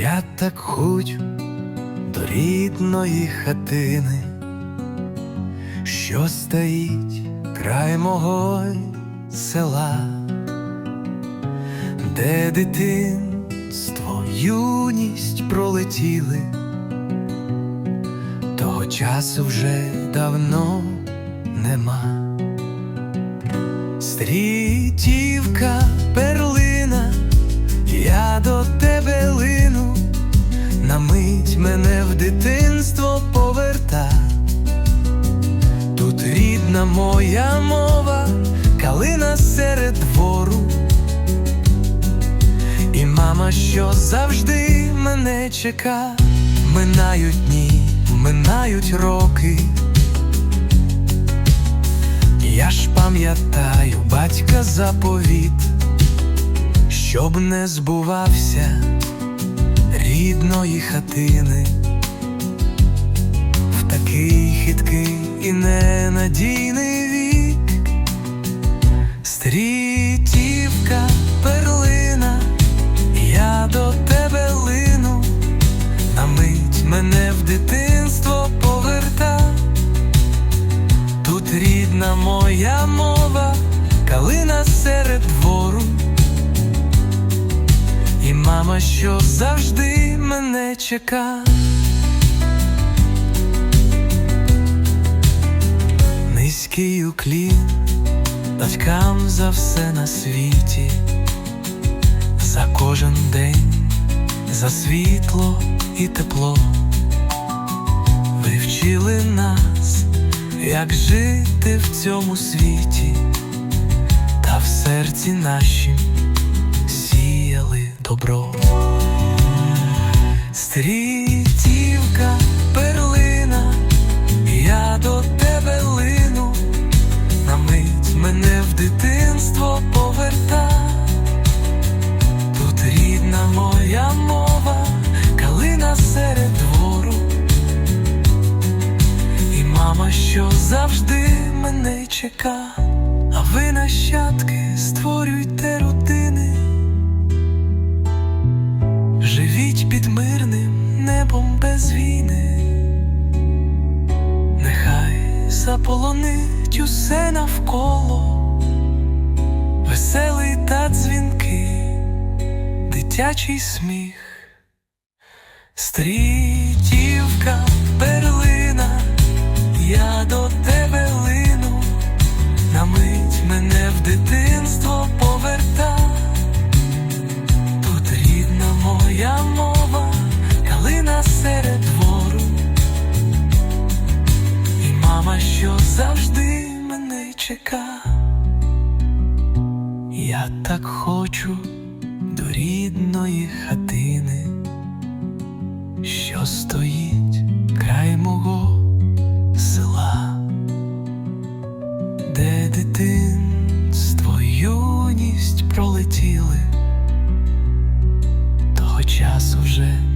Я так хочу до рідної хатини, що стоїть край мого села, де дитинство, юність пролетіли, того часу вже давно нема. Стрітівка, перлина, я до тебе рідна моя мова, калина серед двору, і мама, що завжди мене чека, минають дні, минають роки. Я ж пам'ятаю батька заповіт, щоб не збувався рідної хатини, в такий хиткий і ненадійний вік, стрітівка, перлина, я до тебе лину, на мить мене в дитинство поверта. Тут рідна моя мова, калина серед двору, і мама, що завжди мене чека. Низький уклін батькам за все на світі, за кожен день, за світло і тепло. Ви вчили нас як жити в цьому світі, та в серці нашім сіяли добро. Стрітівка, Що завжди мене чека, а ви нащадки створюйте родини, живіть під мирним небом без війни, нехай заполонить усе навколо, веселий та дзвінки, дитячий сміх. Стрітівка, дитинство поверта. Тут рідна моя мова, калина серед двору, і мама, що завжди мене чека. Я так хочу до рідної хатини що стоїть час уже.